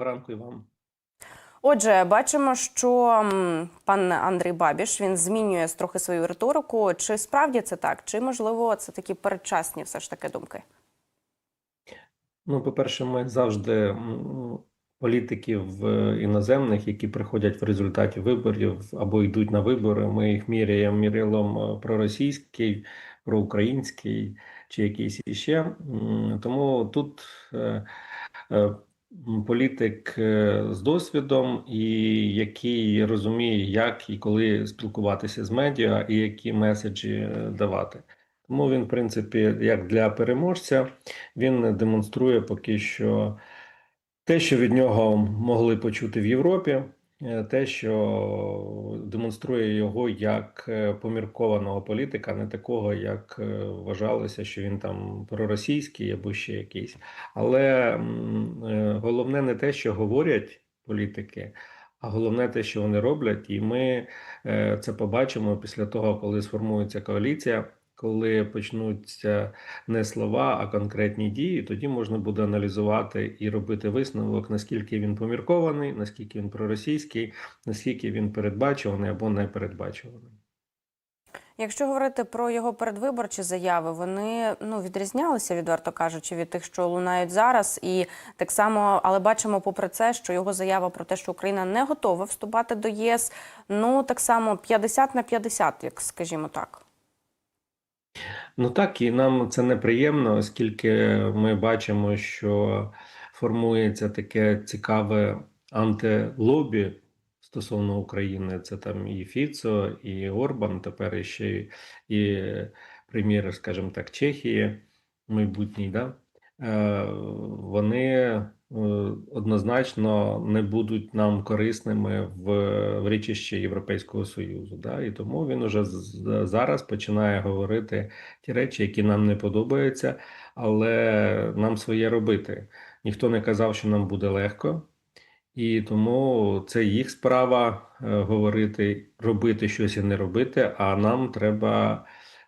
ранку і вам. Отже, бачимо, що пан Андрій Бабіш він змінює трохи свою риторику. Чи справді це так? Чи можливо це такі передчасні все ж таки думки? Ну, по-перше, ми завжди політиків е, іноземних, які приходять в результаті виборів або йдуть на вибори, ми їх міряємо мірилом е, проросійський, проукраїнський чи якийсь іще. Тому тут е, політик е, з досвідом і який розуміє, як і коли спілкуватися з медіа і які меседжі е, давати. Тому він, в принципі, як для переможця, він демонструє поки що те, що від нього могли почути в Європі, те, що демонструє його як е, поміркованого політика, не такого, як е, вважалося, що він там проросійський або ще якийсь. Але е, головне не те, що говорять політики. А головне те, що вони роблять, і ми е, це побачимо після того, коли сформується коаліція, коли почнуться не слова, а конкретні дії, тоді можна буде аналізувати і робити висновок, наскільки він поміркований, наскільки він проросійський, наскільки він передбачуваний або не передбачуваний. Якщо говорити про його передвиборчі заяви, вони ну відрізнялися, відверто кажучи, від тих, що лунають зараз, і так само, але бачимо, попри це, що його заява про те, що Україна не готова вступати до ЄС, ну так само 50 на 50, як скажімо так. Ну так, і нам це неприємно, оскільки ми бачимо, що формується таке цікаве антилобі стосовно України. Це там і Фіцо, і Орбан, тепер ще і прем'єр, скажімо так, Чехії, майбутній, да? Е, вони однозначно не будуть нам корисними в, в річищі Європейського Союзу. Да? І тому він уже зараз починає говорити ті речі, які нам не подобаються, але нам своє робити. Ніхто не казав, що нам буде легко. І тому це їх справа е, говорити, робити щось і не робити. А нам треба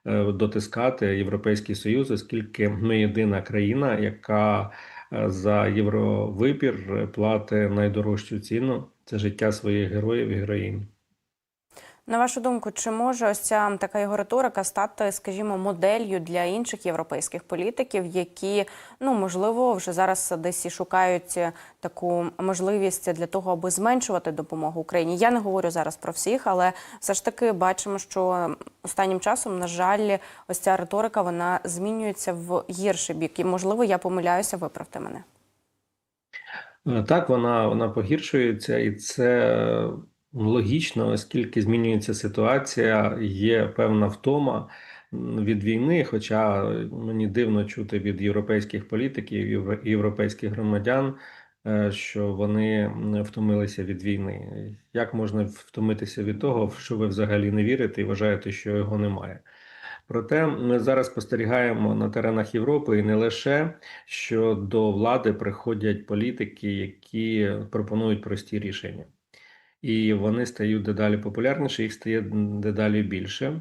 е, дотискати Європейський Союз, оскільки ми єдина країна, яка за євровибір платить найдорожчу ціну це життя своїх героїв і героїнь. На вашу думку, чи може ось ця така його риторика стати, скажімо, моделлю для інших європейських політиків, які ну можливо вже зараз десь і шукають таку можливість для того, аби зменшувати допомогу Україні? Я не говорю зараз про всіх, але все ж таки бачимо, що останнім часом, на жаль, ось ця риторика вона змінюється в гірший бік. І можливо, я помиляюся, виправте мене. Е, Так, вона, вона погіршується, і це логічно, оскільки змінюється ситуація, є певна втома від війни. Хоча мені дивно чути від європейських політиків, євро- європейських громадян, е, що вони втомилися від війни. Як можна втомитися від того, в що ви взагалі не вірите і вважаєте, що його немає? Проте ми зараз спостерігаємо на теренах Європи і не лише, що до влади приходять політики, які пропонують прості рішення, і вони стають дедалі популярніші, їх стає дедалі більше.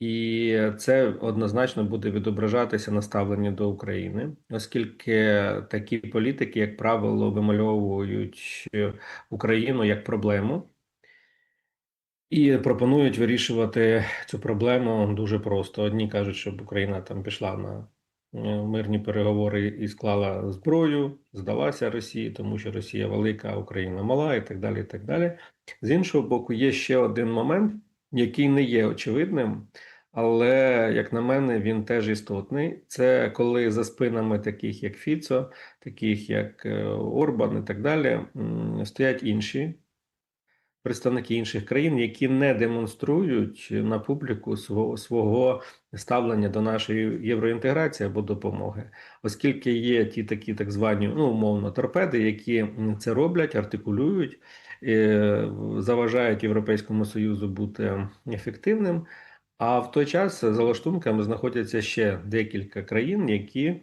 І це однозначно буде відображатися на ставленні до України, оскільки такі політики, як правило, вимальовують Україну як проблему. І пропонують вирішувати цю проблему дуже просто. Одні кажуть, щоб Україна там пішла на мирні переговори і склала зброю, здалася Росії, тому що Росія велика, а Україна мала, і так далі. і так далі. З іншого боку, є ще один момент, який не є очевидним, але, як на мене, він теж істотний. Це коли за спинами таких, як Фіцо, таких як е, Орбан і так далі, стоять інші представники інших країн, які не демонструють на публіку свого свого ставлення до нашої євроінтеграції або допомоги, оскільки є ті такі так звані ну умовно торпеди, які це роблять, артикулюють, е, заважають Європейському Союзу бути ефективним. А в той час за лаштунками знаходяться ще декілька країн, які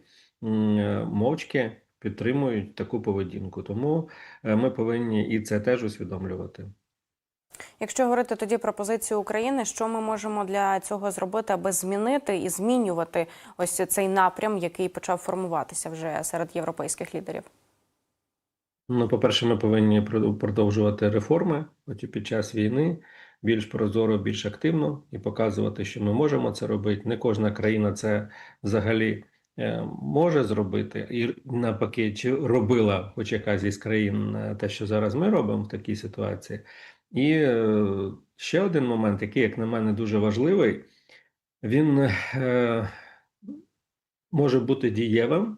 мовчки підтримують таку поведінку. Тому е, ми повинні і це теж усвідомлювати. Якщо говорити тоді про позицію України, що ми можемо для цього зробити, аби змінити і змінювати ось цей напрям, який почав формуватися вже серед європейських лідерів? Ну, по-перше, ми повинні продовжувати реформи от під час війни більш прозоро, більш активно і показувати, що ми можемо це робити. Не кожна країна це взагалі е, може зробити, і навпаки, чи робила хоч якась із країн е, те, що зараз ми робимо в такій ситуації. І е, ще один момент, який, як на мене, дуже важливий, він е, може бути дієвим,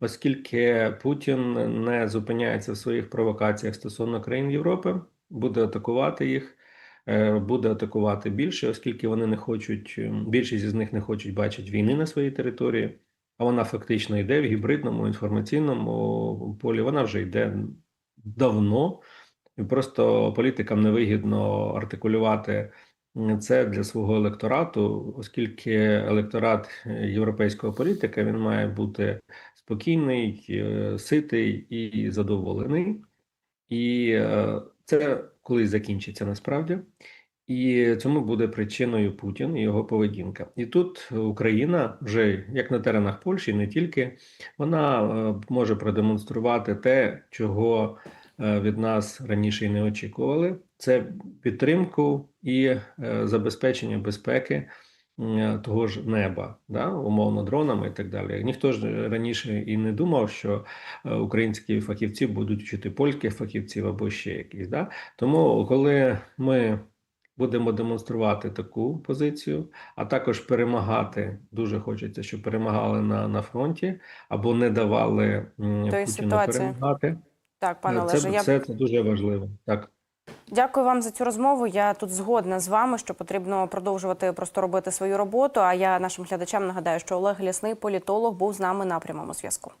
оскільки Путін не зупиняється в своїх провокаціях стосовно країн Європи, буде атакувати їх, е, буде атакувати більше, оскільки вони не хочуть, більшість із них не хочуть бачити війни на своїй території, а вона фактично йде в гібридному інформаційному полі. Вона вже йде давно. Просто політикам невигідно артикулювати це для свого електорату, оскільки електорат е, європейського політика він має бути спокійний, е, ситий і задоволений. І е, це колись закінчиться насправді. І цьому буде причиною Путін і його поведінка. І тут Україна вже як на теренах Польщі, не тільки вона може продемонструвати те, чого від нас раніше й не очікували. Це підтримку і е, забезпечення безпеки того ж неба, да, умовно дронами і так далі. Ніхто ж раніше і не думав, що е, українські фахівці будуть вчити польських фахівців або ще якісь. Да? Тому, коли ми будемо демонструвати таку позицію, а також перемагати, дуже хочеться, щоб перемагали на, на фронті або не давали Путіну перемагати. Так, пане Це, Олеже, я це, це дуже важливо. Так. Дякую вам за цю розмову. Я тут згодна з вами, що потрібно продовжувати просто робити свою роботу. А я нашим глядачам нагадаю, що Олег Лісний політолог, був з нами на прямому зв'язку.